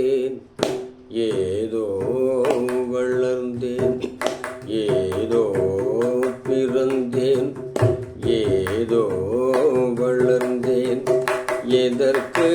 வளர்ந்தேன் ஏதோ வளர்ந்தேன் ஏதோ பிறந்தேன். ஏதோ வளர்ந்தேன் எதற்கு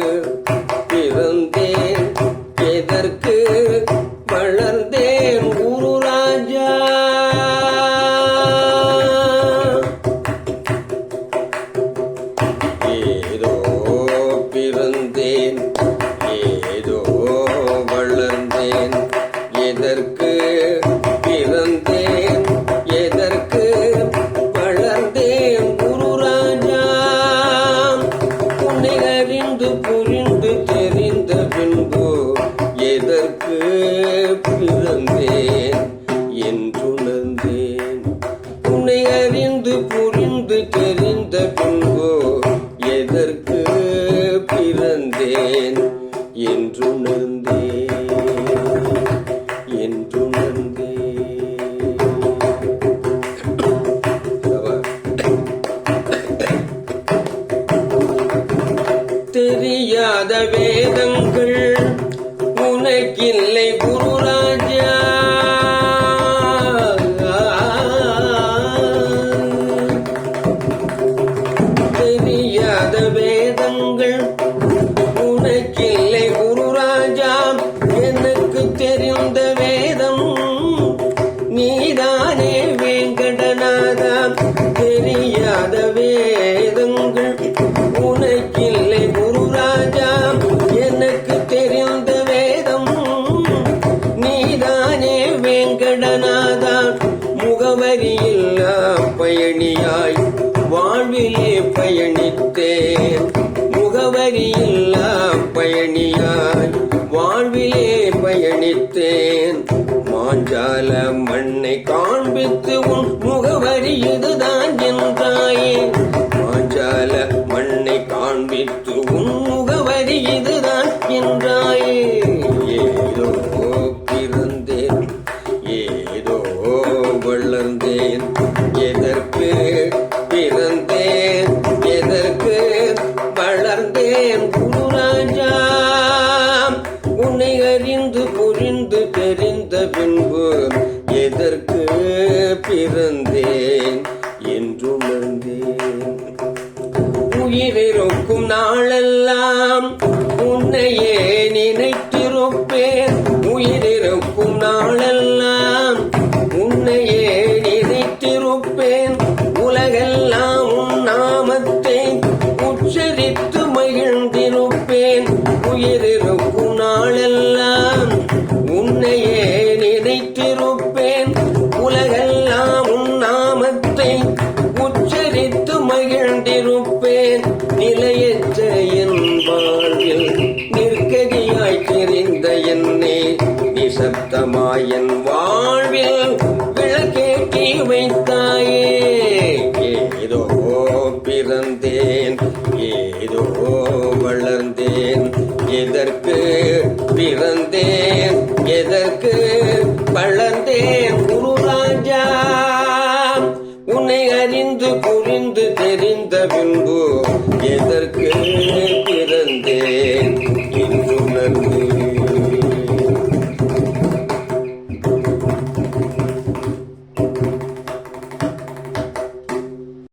தெரியாத வேதங்கள் உனக்கில்லை குருரா வாழ்விலே பயணித்தேன் முகவரியில்லா பயணியாய் வாழ்விலே பயணித்தேன். மாஞ்சால மண்ணை காண்பித்து உன் முகவரி இதுதான் என்றான். அறிந்து புரிந்து தெரிந்த பின்பு எதற்கு பிறந்தேன் என்றுணர்ந்தேன் உயிரிருக்கும் நாளெல்லாம் உன்னையே நினைத்திருப்பேன். உயிரிருக்கும் நாளெல்லாம் மகிழ்ந்திருப்பேன். நிலையற்ற என் வாழ்வில் நிற்கதியாய் தெரிந்த என்னே நிசப்தமாய் என் வாழ்வில் விளக்கேற்றி வைத்தாயே. ஏதோ பிறந்தேன் ஏதோ வளர்ந்தேன். எதற்கு பிறந்தேன் எதற்கு வளர்ந்தேன் என்று தெரிந்த பின்பு எதற்கு பிறந்தேன்?